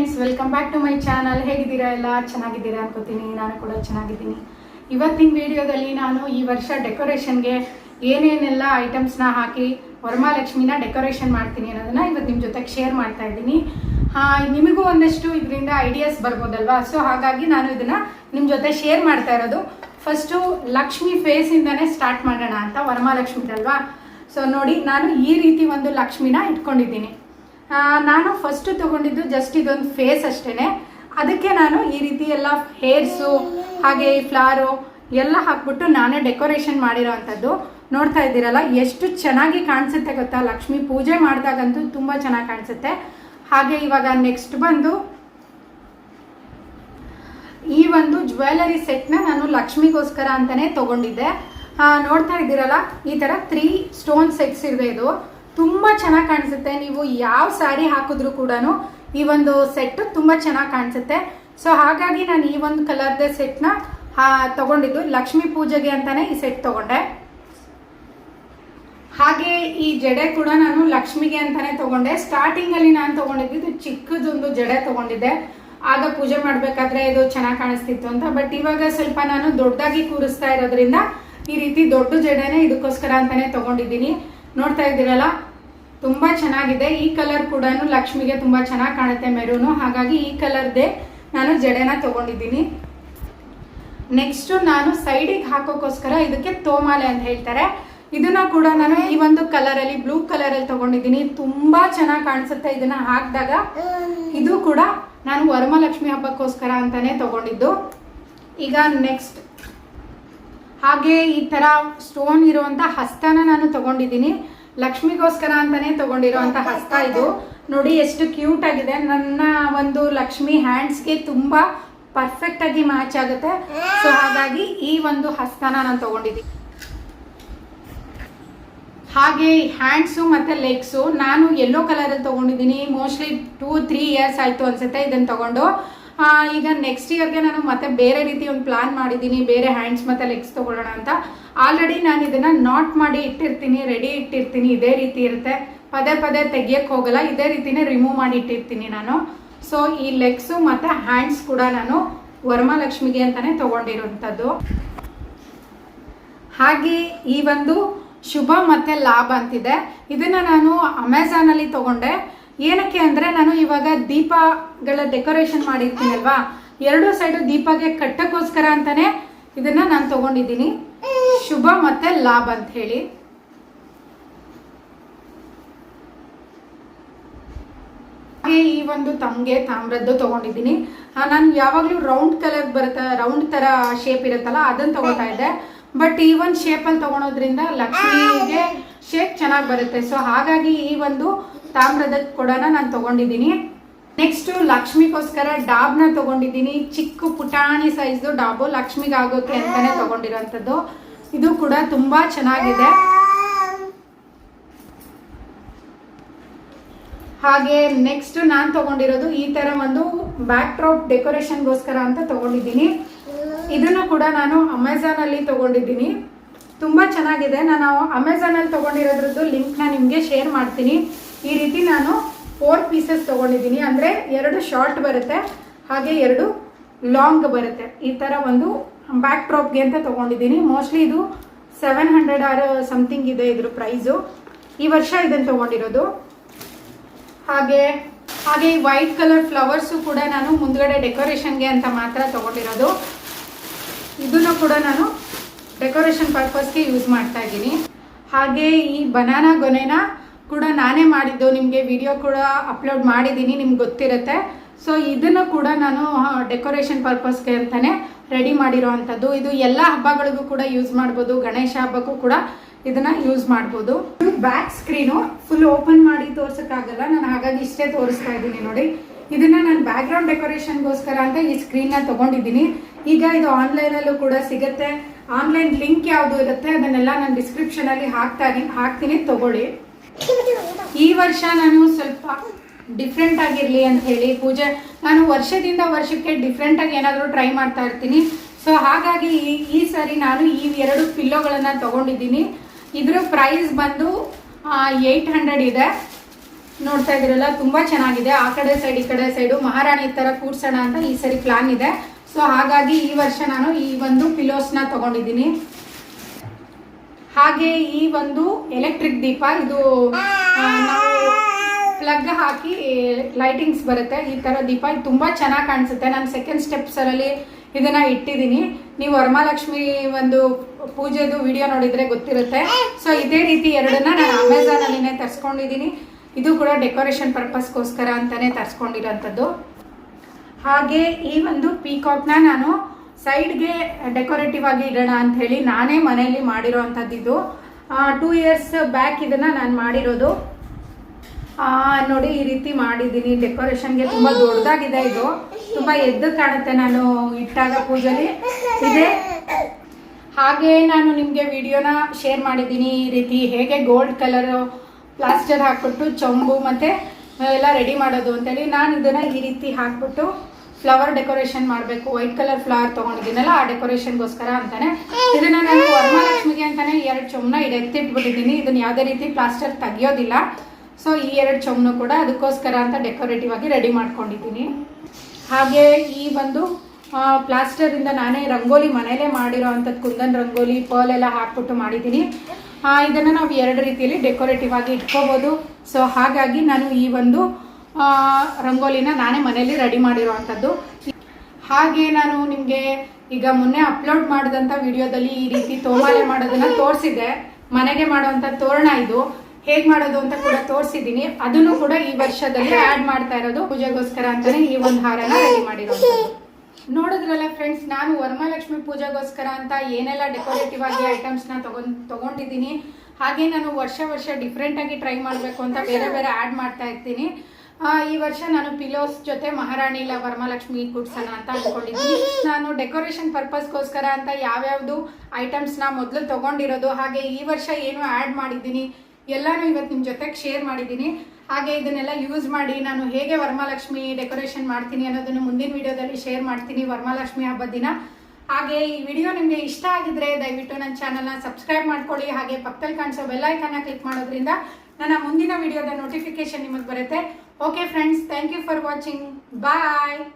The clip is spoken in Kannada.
Friends, welcome back to my channel. ಹೇಗಿದ್ದೀರಾ ಎಲ್ಲ? ಚೆನ್ನಾಗಿದ್ದೀರಾ ಅನ್ಕೋತೀನಿ. ನಾನು ಕೂಡ ಚೆನ್ನಾಗಿದ್ದೀನಿ. ಇವತ್ತಿನ ವಿಡಿಯೋದಲ್ಲಿ ನಾನು ಈ ವರ್ಷ ಡೆಕೋರೇಷನ್ಗೆ ಏನೇನೆಲ್ಲ ಐಟಮ್ಸ್ನ ಹಾಕಿ ವರಮಹಾಲಕ್ಷ್ಮಿನ ಡೆಕೋರೇಷನ್ ಮಾಡ್ತೀನಿ ಅನ್ನೋದನ್ನ ಇವತ್ತು ನಿಮ್ಮ ಜೊತೆಗೆ ಶೇರ್ ಮಾಡ್ತಾ ಇದ್ದೀನಿ. ಹಾಂ, ನಿಮಗೂ ಒಂದಷ್ಟು ಇದರಿಂದ ಐಡಿಯಾಸ್ ಬರ್ಬೋದಲ್ವಾ? ಸೊ, ಹಾಗಾಗಿ ನಾನು ಇದನ್ನ ನಿಮ್ಮ ಜೊತೆ ಶೇರ್ ಮಾಡ್ತಾ ಇರೋದು. ಫಸ್ಟು, ಲಕ್ಷ್ಮಿ ಫೇಸಿಂದನೇ ಸ್ಟಾರ್ಟ್ ಮಾಡೋಣ ಅಂತ ವರಮಹಾಲಕ್ಷ್ಮಿದಲ್ವಾ? ಸೊ, ನೋಡಿ, ನಾನು ಈ ರೀತಿ ಒಂದು ಲಕ್ಷ್ಮಿನ ಇಟ್ಕೊಂಡಿದ್ದೀನಿ. ನಾನು ಫಸ್ಟ್ ತಗೊಂಡಿದ್ದು ಜಸ್ಟ್ ಇದೊಂದು ಫೇಸ್ ಅಷ್ಟೇ ಅದಕ್ಕೆ ನಾನು ಈ ರೀತಿ ಎಲ್ಲ ಹೇರ್ಸು ಹಾಗೆ ಈ ಫ್ಲಾರು ಎಲ್ಲ ಹಾಕ್ಬಿಟ್ಟು ನಾನೇ ಡೆಕೋರೇಷನ್ ಮಾಡಿರೋ ಅಂಥದ್ದು ನೋಡ್ತಾ ಇದ್ದೀರಲ್ಲ, ಎಷ್ಟು ಚೆನ್ನಾಗಿ ಕಾಣಿಸುತ್ತೆ ಗೊತ್ತಾ? ಲಕ್ಷ್ಮಿ ಪೂಜೆ ಮಾಡಿದಾಗಂತೂ ತುಂಬ ಚೆನ್ನಾಗಿ ಕಾಣಿಸುತ್ತೆ. ಹಾಗೆ ಇವಾಗ ನೆಕ್ಸ್ಟ್ ಬಂದು, ಈ ಒಂದು ಜ್ಯುವೆಲರಿ ಸೆಟ್ನ ನಾನು ಲಕ್ಷ್ಮಿಗೋಸ್ಕರ ಅಂತಲೇ ತಗೊಂಡಿದ್ದೆ. ನೋಡ್ತಾ ಇದ್ದೀರಲ್ಲ, ಈ ಥರ ತ್ರೀ ಸ್ಟೋನ್ ಸೆಟ್ಸ್ ಇದೆ ಇದು. ತುಂಬ ಚೆನ್ನಾಗಿ ಕಾಣಿಸುತ್ತೆ. ನೀವು ಯಾವ ಸ್ಯಾರಿ ಹಾಕಿದ್ರು ಕೂಡ ಈ ಒಂದು ಸೆಟ್ ತುಂಬ ಚೆನ್ನಾಗಿ ಕಾಣಿಸುತ್ತೆ. ಸೊ ಹಾಗಾಗಿ ನಾನು ಈ ಒಂದು ಕಲರ್ದ ಸೆಟ್ನ ತಗೊಂಡಿದ್ದು ಲಕ್ಷ್ಮಿ ಪೂಜೆಗೆ ಅಂತಾನೆ ಈ ಸೆಟ್ ತಗೊಂಡೆ. ಹಾಗೆ ಈ ಜಡೆ ಕೂಡ ನಾನು ಲಕ್ಷ್ಮಿಗೆ ಅಂತಾನೆ ತಗೊಂಡೆ. ಸ್ಟಾರ್ಟಿಂಗ್ ಅಲ್ಲಿ ನಾನು ತಗೊಂಡಿದ್ದು ಚಿಕ್ಕದೊಂದು ಜಡೆ ತಗೊಂಡಿದ್ದೆ. ಆಗ ಪೂಜೆ ಮಾಡ್ಬೇಕಾದ್ರೆ ಇದು ಚೆನ್ನಾಗಿ ಕಾಣಿಸ್ತಿತ್ತು ಅಂತ. ಬಟ್ ಇವಾಗ ಸ್ವಲ್ಪ ನಾನು ದೊಡ್ಡದಾಗಿ ಕೂರಿಸ್ತಾ ಇರೋದ್ರಿಂದ ಈ ರೀತಿ ದೊಡ್ಡ ಜಡೆನೆ ಇದಕ್ಕೋಸ್ಕರ ಅಂತಾನೆ ತಗೊಂಡಿದ್ದೀನಿ. ನೋಡ್ತಾ ಇದ್ದೀರಲ್ಲ? ತುಂಬಾ ಚೆನ್ನಾಗಿದೆ. ಈ ಕಲರ್ ಕೂಡ ಲಕ್ಷ್ಮಿಗೆ ತುಂಬಾ ಚೆನ್ನಾಗಿ ಕಾಣುತ್ತೆ ಮೆರೂನು. ಹಾಗಾಗಿ ಈ ಕಲರ್ದೇ ನಾನು ಜಡೆನ ತಗೊಂಡಿದ್ದೀನಿ. ನೆಕ್ಸ್ಟ್ ನಾನು ಸೈಡಿಗೆ ಹಾಕೋಕ್ಕೋಸ್ಕರ ಇದಕ್ಕೆ ತೋಮಾಲೆ ಅಂತ ಹೇಳ್ತಾರೆ. ಇದನ್ನ ಕೂಡ ನಾನು ಈ ಒಂದು ಕಲರ್ ಅಲ್ಲಿ ಬ್ಲೂ ಕಲರ್ ಅಲ್ಲಿ ತಗೊಂಡಿದ್ದೀನಿ. ತುಂಬಾ ಚೆನ್ನಾಗಿ ಕಾಣಿಸುತ್ತೆ ಇದನ್ನ ಹಾಕಿದಾಗ. ಇದು ಕೂಡ ನಾನು ವರಮಲಕ್ಷ್ಮಿ ಹಬ್ಬಕ್ಕೋಸ್ಕರ ಅಂತಾನೆ ತಗೊಂಡಿದ್ದು. ಈಗ ನೆಕ್ಸ್ಟ್ ಹಾಗೆ ಈ ತರ ಸ್ಟೋನ್ ಇರುವಂತ ಹಸ್ತನ ನಾನು ತಗೊಂಡಿದ್ದೀನಿ. ಲಕ್ಷ್ಮಿಗೋಸ್ಕರ ಅಂತಾನೆ ತಗೊಂಡಿರುವಂತ ಹಸ್ತ ಇದು. ನೋಡಿ ಎಷ್ಟು ಕ್ಯೂಟ್ ಆಗಿದೆ. ನನ್ನ ಒಂದು ಲಕ್ಷ್ಮಿ ಹ್ಯಾಂಡ್ಸ್ಗೆ ತುಂಬಾ ಪರ್ಫೆಕ್ಟ್ ಆಗಿ ಮ್ಯಾಚ್ ಆಗುತ್ತೆ. ಸೊ ಹಾಗಾಗಿ ಈ ಒಂದು ಹಸ್ತನ ನಾನು ತಗೊಂಡಿದ್ದೀನಿ. ಹಾಗೆ ಹ್ಯಾಂಡ್ಸು ಮತ್ತೆ ಲೆಗ್ಸು ನಾನು ಯೆಲ್ಲೋ ಕಲರ್ ಅಲ್ಲಿ ತಗೊಂಡಿದ್ದೀನಿ. ಮೋಸ್ಟ್ಲಿ ಟೂ ತ್ರೀ ಇಯರ್ಸ್ ಆಯ್ತು ಅನ್ಸುತ್ತೆ ಇದನ್ನ ತಗೊಂಡು. ಈಗ ನೆಕ್ಸ್ಟ್ ಇಯರ್ಗೆ ನಾನು ಮತ್ತೆ ಬೇರೆ ರೀತಿ ಒಂದು ಪ್ಲಾನ್ ಮಾಡಿದ್ದೀನಿ, ಬೇರೆ ಹ್ಯಾಂಡ್ಸ್ ಮತ್ತೆ ಲೆಗ್ಸ್ ತೊಗೊಳ್ಳೋಣ ಅಂತ. ಆಲ್ರೆಡಿ ನಾನು ಇದನ್ನ ನಾಟ್ ಮಾಡಿ ಇಟ್ಟಿರ್ತೀನಿ ರೆಡಿ ಇಟ್ಟಿರ್ತೀನಿ, ಇದೇ ರೀತಿ ಇರುತ್ತೆ. ಪದೇ ಪದೇ ತೆಗಿಯಕ್ಕೆ ಹೋಗಲ್ಲ, ಇದೇ ರೀತಿನೇ ರಿಮೂವ್ ಮಾಡಿ ಇಟ್ಟಿರ್ತೀನಿ ನಾನು. ಸೊ ಈ ಲೆಗ್ಸು ಮತ್ತೆ ಹ್ಯಾಂಡ್ಸ್ ಕೂಡ ನಾನು ವರಮಹಾಲಕ್ಷ್ಮಿಗೆ ಅಂತಾನೆ ತಗೊಂಡಿರುವಂತದ್ದು ಹಾಗೆ ಈ ಒಂದು ಶುಭ ಮತ್ತೆ ಲಾಭ ಅಂತಿದೆ. ಇದನ್ನ ನಾನು ಅಮೆಝಾನಲ್ಲಿ ತಗೊಂಡೆ. ಏನಕ್ಕೆ ಅಂದ್ರೆ ನಾನು ಇವಾಗ ದೀಪಗಳ ಡೆಕೋರೇಷನ್ ಮಾಡಿರ್ತೀನಲ್ವಾ? ಎರಡು ಸೈಡು ದೀಪಗೆ ಕಟ್ಟಕ್ಕೋಸ್ಕರ ಅಂತಾನೆ ಇದನ್ನ ನಾನು ತಗೊಂಡಿದ್ದೀನಿ. ಶುಭ ಮತ್ತೆ ಲಾಭ ಅಂತ ಹೇಳಿ. ಈ ಒಂದು ತಮ್ಗೆ ತಾಮ್ರದ್ದು ತಗೊಂಡಿದ್ದೀನಿ. ನಾನು ಯಾವಾಗಲೂ ರೌಂಡ್ ಕಲರ್ ಬರುತ್ತೆ ರೌಂಡ್ ತರ ಶೇಪ್ ಇರುತ್ತಲ್ಲ ಅದನ್ನ ತಗೊಳ್ತಾ ಇದ್ದೆ. ಬಟ್ ಈ ಒಂದು ಶೇಪಲ್ಲಿ ತಗೊಳೋದ್ರಿಂದ ಲಕ್ಷ್ಮಿಗೆ ಶೇಪ್ ಚೆನ್ನಾಗಿ ಬರುತ್ತೆ. ಸೊ ಹಾಗಾಗಿ ಈ ಒಂದು ತಾಮ್ರದ ಕೊಡನ ನಾನು ತಗೊಂಡಿದ್ದೀನಿ. ನೆಕ್ಸ್ಟ್ ಲಕ್ಷ್ಮಿಗೋಸ್ಕರ ಡಾಬ್ನ ತಗೊಂಡಿದ್ದೀನಿ. ಚಿಕ್ಕ ಪುಟಾಣಿ ಸೈಜ್ದು ಡಾಬು ಲಕ್ಷ್ಮಿಗೆ ಆಗೋಕೆ ಅಂತಾನೆ ತಗೊಂಡಿರೋಂಥದ್ದು. ಇದು ಕೂಡ ತುಂಬಾ ಚೆನ್ನಾಗಿದೆ. ಹಾಗೆ ನೆಕ್ಸ್ಟ್ ನಾನು ತಗೊಂಡಿರೋದು ಈ ತರ ಒಂದು ಬ್ಯಾಕ್ ಡ್ರಾಪ್ ಡೆಕೋರೇಷನ್ಗೋಸ್ಕರ ಅಂತ ತಗೊಂಡಿದ್ದೀನಿ. ಇದನ್ನು ಕೂಡ ನಾನು ಅಮೆಝಾನ್ ಅಲ್ಲಿ ತಗೊಂಡಿದ್ದೀನಿ. ತುಂಬಾ ಚೆನ್ನಾಗಿದೆ. ನಾನು ಅಮೆಝಾನ್ ಅಲ್ಲಿ ತಗೊಂಡಿರೋದ್ರದ್ದು ಲಿಂಕ್ನ ನಿಮಗೆ ಶೇರ್ ಮಾಡ್ತೀನಿ. ಈ ರೀತಿ ನಾನು ಫೋರ್ ಪೀಸಸ್ ತಗೊಂಡಿದ್ದೀನಿ. ಅಂದರೆ ಎರಡು ಶಾರ್ಟ್ ಬರುತ್ತೆ, ಹಾಗೆ ಎರಡು ಲಾಂಗ್ ಬರುತ್ತೆ. ಈ ಥರ ಒಂದು ಬ್ಯಾಕ್ ಡ್ರಾಪ್ಗೆ ಅಂತ ತಗೊಂಡಿದ್ದೀನಿ. ಮೋಸ್ಟ್ಲಿ ಇದು ಸೆವೆನ್ ಹಂಡ್ರೆಡ್ ಆರ್ ಸಮಥಿಂಗ್ ಇದೆ ಇದ್ರ ಪ್ರೈಸು ಈ ವರ್ಷ ಇದನ್ನು ತಗೊಂಡಿರೋದು. ಹಾಗೆ ಹಾಗೆ ವೈಟ್ ಕಲರ್ ಫ್ಲವರ್ಸು ಕೂಡ ನಾನು ಮುಂದ್ಗಡೆ ಡೆಕೋರೇಷನ್ಗೆ ಅಂತ ಮಾತ್ರ ತಗೊಂಡಿರೋದು. ಇದನ್ನು ಕೂಡ ನಾನು ಡೆಕೋರೇಷನ್ ಪರ್ಪಸ್ಗೆ ಯೂಸ್ ಮಾಡ್ತಾ ಇದ್ದೀನಿ. ಹಾಗೆ ಈ ಬನಾನಾ ಗೊನೆನ ಕೂಡ ನಾನೇ ಮಾಡಿದ್ದು, ನಿಮಗೆ ವಿಡಿಯೋ ಕೂಡ ಅಪ್ಲೋಡ್ ಮಾಡಿದ್ದೀನಿ ನಿಮ್ಗೆ ಗೊತ್ತಿರುತ್ತೆ. ಸೊ ಇದನ್ನು ಕೂಡ ನಾನು ಡೆಕೋರೇಷನ್ ಪರ್ಪಸ್ಗೆ ಅಂತಲೇ ರೆಡಿ ಮಾಡಿರೋ ಅಂಥದ್ದು ಇದು ಎಲ್ಲ ಹಬ್ಬಗಳಿಗೂ ಕೂಡ ಯೂಸ್ ಮಾಡ್ಬೋದು. ಗಣೇಶ ಹಬ್ಬಕ್ಕೂ ಕೂಡ ಇದನ್ನ ಯೂಸ್ ಮಾಡ್ಬೋದು. ಬ್ಯಾಕ್ ಸ್ಕ್ರೀನು ಫುಲ್ ಓಪನ್ ಮಾಡಿ ತೋರ್ಸೋಕ್ಕಾಗಲ್ಲ. ನಾನು ಹಾಗಾಗಿ ಇಷ್ಟೇ ತೋರಿಸ್ತಾ ಇದ್ದೀನಿ ನೋಡಿ. ಇದನ್ನ ನಾನು ಬ್ಯಾಕ್ ಗ್ರೌಂಡ್ ಡೆಕೋರೇಷನ್ಗೋಸ್ಕರ ಅಂತ ಈ ಸ್ಕ್ರೀನ್ನ ತಗೊಂಡಿದ್ದೀನಿ. ಈಗ ಇದು ಆನ್ಲೈನ್ ಅಲ್ಲೂ ಕೂಡ ಸಿಗುತ್ತೆ. ಆನ್ಲೈನ್ ಲಿಂಕ್ ಯಾವುದು ಇರುತ್ತೆ, ಅದನ್ನೆಲ್ಲ ನಾನು ಡಿಸ್ಕ್ರಿಪ್ಷನ್ ಅಲ್ಲಿ ಹಾಕ್ತಾ ಹಾಕ್ತೀನಿ, ತಗೊಳ್ಳಿ. ಈ ವರ್ಷ ನಾನು ಸ್ವಲ್ಪ ಡಿಫ್ರೆಂಟ್ ಆಗಿರಲಿ ಅಂತ ಹೇಳಿ ಪೂಜೆ, ನಾನು ವರ್ಷದಿಂದ ವರ್ಷಕ್ಕೆ ಡಿಫ್ರೆಂಟ್ ಆಗಿ ಏನಾದರೂ ಟ್ರೈ ಮಾಡ್ತಾ ಇರ್ತೀನಿ. ಸೊ ಹಾಗಾಗಿ ಈ ಈ ಸರಿ ನಾನು ಈ ಎರಡು ಪಿಲ್ಲೋಗಳನ್ನು ತಗೊಂಡಿದ್ದೀನಿ. ಇದರ ಪ್ರೈಸ್ ಬಂದು ಏಯ್ಟ್ ಹಂಡ್ರೆಡ್ ಇದೆ. ನೋಡ್ತಾ ಇದ್ರಲ್ಲ ತುಂಬಾ ಚೆನ್ನಾಗಿದೆ. ಆ ಕಡೆ ಸೈಡ್ ಈ ಕಡೆ ಸೈಡು ಮಹಾರಾಣಿ ತರ ಕೂಡ್ಸೋಣ ಅಂತ ಈ ಸರಿ ಪ್ಲಾನ್ ಇದೆ. ಸೊ ಹಾಗಾಗಿ ಈ ವರ್ಷ ನಾನು ಈ ಒಂದು ಪಿಲೋಸ್ನ ತಗೊಂಡಿದ್ದೀನಿ. ಹಾಗೆ ಈ ಒಂದು ಎಲೆಕ್ಟ್ರಿಕ್ ದೀಪ, ಇದು ನಾವು ಪ್ಲಗ್ ಹಾಕಿ ಲೈಟಿಂಗ್ಸ್ ಬರುತ್ತೆ. ಈ ತರ ದೀಪ ಇದು ತುಂಬಾ ಚೆನ್ನಾಗಿ ಕಾಣಿಸುತ್ತೆ. ನಾನು ಸೆಕೆಂಡ್ ಸ್ಟೆಪ್ಸರಲ್ಲಿ ಇದನ್ನ ಇಟ್ಟಿದ್ದೀನಿ. ನೀವು ವರಮಹಾಲಕ್ಷ್ಮಿ ಒಂದು ಪೂಜೆದು ವಿಡಿಯೋ ನೋಡಿದ್ರೆ ಗೊತ್ತಿರುತ್ತೆ. ಸೊ ಇದೇ ರೀತಿ ಎರಡನ್ನ ನಾನು ಅಮೆಝಾನ್ ಅಲ್ಲಿನೇ ತರಿಸ್ಕೊಂಡಿದ್ದೀನಿ. ಇದು ಕೂಡ ಡೆಕೋರೇಷನ್ ಪರ್ಪಸ್ಗೋಸ್ಕರ ಅಂತಾನೆ ತರಿಸ್ಕೊಂಡಿರೋಂಥದ್ದು. ಹಾಗೆ ಈ ಒಂದು ಪೀಕಾಕ್ನ ನಾನು ಸೈಡ್ಗೆ ಡೆಕೋರೇಟಿವ್ ಆಗಿ ಇಡೋಣ ಅಂತ ಹೇಳಿ ನಾನೇ ಮನೆಯಲ್ಲಿ ಮಾಡಿರೋ ಇದು. ಟೂ ಇಯರ್ಸ್ ಬ್ಯಾಕ್ ಇದನ್ನ ನಾನು ಮಾಡಿರೋದು. ನೋಡಿ ಈ ರೀತಿ ಮಾಡಿದ್ದೀನಿ. ಡೆಕೋರೇಷನ್ಗೆ ತುಂಬ ದೊಡ್ಡದಾಗಿದೆ ಇದು. ತುಂಬ ಎದ್ದು ಕಾಣುತ್ತೆ ನಾನು ಇಟ್ಟಾಗ ಪೂಜೆಲಿ. ಇದೆ. ಹಾಗೆ ನಾನು ನಿಮಗೆ ವಿಡಿಯೋನ ಶೇರ್ ಮಾಡಿದ್ದೀನಿ ಈ ರೀತಿ. ಹೇಗೆ ಗೋಲ್ಡ್ ಕಲರ್ ಪ್ಲಾಸ್ಟರ್ ಹಾಕ್ಬಿಟ್ಟು, ಚೊಂಬು ಮತ್ತೆ ಎಲ್ಲ ರೆಡಿ ಮಾಡೋದು ಅಂತೇಳಿ ನಾನು ಇದನ್ನ ಈ ರೀತಿ ಹಾಕ್ಬಿಟ್ಟು ಫ್ಲವರ್ ಡೆಕೋರೇಷನ್ ಮಾಡಬೇಕು ವೈಟ್ ಕಲರ್ ಫ್ಲವರ್ ತಗೊಂಡಿದ್ದೀನಲ್ಲ ಆ ಡೆಕೋರೇಷನ್ಗೋಸ್ಕರ ಅಂತಾನೆ. ಇದನ್ನ ನಾನು ವರಮಹಾಲಕ್ಷ್ಮಿಗೆ ಅಂತಾನೆ ಎರಡು ಚೊಮ್ನ ಇದು ಎತ್ತಿಟ್ಬಿಟ್ಟಿದ್ದೀನಿ ಇದನ್ನ ಯಾವುದೇ ರೀತಿ ಪ್ಲಾಸ್ಟರ್ ತೆಗಿಯೋದಿಲ್ಲ. ಸೊ ಈ ಎರಡು ಚೊಮ್ನು ಕೂಡ ಅದಕ್ಕೋಸ್ಕರ ಅಂತ ಡೆಕೋರೇಟಿವ್ ಆಗಿ ರೆಡಿ ಮಾಡ್ಕೊಂಡಿದ್ದೀನಿ. ಹಾಗೆ ಈ ಒಂದು ಪ್ಲಾಸ್ಟರಿಂದ ನಾನೇ ರಂಗೋಲಿ ಮನೇಲೇ ಮಾಡಿರೋ ಅಂಥದ್ದು ಕುಂದನ್ ರಂಗೋಲಿ ಪರ್ಲ್ ಎಲ್ಲ ಹಾಕ್ಬಿಟ್ಟು ಮಾಡಿದ್ದೀನಿ. ಇದನ್ನು ನಾವು ಎರಡು ರೀತಿಯಲ್ಲಿ ಡೆಕೋರೇಟಿವ್ ಆಗಿ ಇಟ್ಕೋಬೋದು. ಸೊ ಹಾಗಾಗಿ ನಾನು ಈ ಒಂದು ರಂಗೋಲಿನ ನಾನೇ ಮನೆಯಲ್ಲಿ ರೆಡಿ ಮಾಡಿರೋ ಅಂಥದ್ದು ಹಾಗೆ ನಾನು ನಿಮಗೆ ಈಗ ಮೊನ್ನೆ ಅಪ್ಲೋಡ್ ಮಾಡಿದಂಥ ವಿಡಿಯೋದಲ್ಲಿ ಈ ರೀತಿ ತೋಮಾಲೆ ಮಾಡೋದನ್ನು ತೋರಿಸಿದೆ ಮನೆಗೆ ಮಾಡುವಂಥ ತೋರಣ ಇದು. ಹೇಗೆ ಮಾಡೋದು ಅಂತ ಕೂಡ ತೋರಿಸಿದ್ದೀನಿ. ಅದನ್ನು ಕೂಡ ಈ ವರ್ಷದಲ್ಲಿ ಆ್ಯಡ್ ಮಾಡ್ತಾ ಇರೋದು. ಪೂಜೆಗೋಸ್ಕರ ಅಂತಲೇ ಈ ಒಂದು ಹಾರನ ರೆಡಿ ಮಾಡಿರೋದು ನೋಡಿದ್ರಲ್ಲ ಫ್ರೆಂಡ್ಸ್ ನಾನು ವರಮಹಾಲಕ್ಷ್ಮಿ ಪೂಜೆಗೋಸ್ಕರ ಅಂತ ಏನೆಲ್ಲ ಡೆಕೋರೇಟಿವ್ ಆಗಿ ಐಟಮ್ಸ್ನ ತಗೊಂಡ್, ತಗೊಂಡಿದ್ದೀನಿ. ಹಾಗೆ ನಾನು ವರ್ಷ ವರ್ಷ ಡಿಫ್ರೆಂಟಾಗಿ ಟ್ರೈ ಮಾಡಬೇಕು ಅಂತ ಬೇರೆ ಬೇರೆ ಆ್ಯಡ್ ಮಾಡ್ತಾ ಇರ್ತೀನಿ. ಈ ವರ್ಷ ನಾನು ಪಿಲೋಸ್ ಜೊತೆ ಮಹಾರಾಣಿ ಇಲ್ಲ ವರಮಹಾಲಕ್ಷ್ಮಿ ಕುಡ್ಸೋಣ ಅಂತ ಅನ್ಕೊಂಡಿದ್ದೀನಿ. ನಾನು ಡೆಕೋರೇಷನ್ ಪರ್ಪಸ್ಗೋಸ್ಕರ ಅಂತ ಯಾವ್ಯಾವ್ದು ಐಟಮ್ಸ್ನ ಮೊದಲು ತಗೊಂಡಿರೋದು, ಹಾಗೆ ಈ ವರ್ಷ ಏನು ಆ್ಯಡ್ ಮಾಡಿದ್ದೀನಿ, ಎಲ್ಲಾನು ಇವತ್ತು ನಿಮ್ಮ ಜೊತೆಗೆ ಶೇರ್ ಮಾಡಿದ್ದೀನಿ. ಹಾಗೆ ಇದನ್ನೆಲ್ಲ ಯೂಸ್ ಮಾಡಿ ನಾನು ಹೇಗೆ ವರಮಹಾಲಕ್ಷ್ಮಿ ಡೆಕೋರೇಷನ್ ಮಾಡ್ತೀನಿ ಅನ್ನೋದನ್ನು ಮುಂದಿನ ವಿಡಿಯೋದಲ್ಲಿ ಶೇರ್ ಮಾಡ್ತೀನಿ ವರಮಹಾಲಕ್ಷ್ಮಿ ಹಬ್ಬದ ದಿನ. ಹಾಗೆ ಈ ವಿಡಿಯೋ ನಿಮಗೆ ಇಷ್ಟ ಆಗಿದ್ರೆ ದಯವಿಟ್ಟು ನನ್ನ ಚಾನಲ್ನ ಸಬ್ಸ್ಕ್ರೈಬ್ ಮಾಡ್ಕೊಳ್ಳಿ. ಹಾಗೆ ಪಕ್ಕದಲ್ಲಿ ಕಾಣಿಸೋ ಬೆಲ್ಲೈಕನ್ನ ಕ್ಲಿಕ್ ಮಾಡೋದ್ರಿಂದ ನನ್ನ ಮುಂದಿನ ವಿಡಿಯೋದ ನೋಟಿಫಿಕೇಶನ್ ನಿಮಗೆ ಬರುತ್ತೆ. Okay friends, thank you for watching. Bye.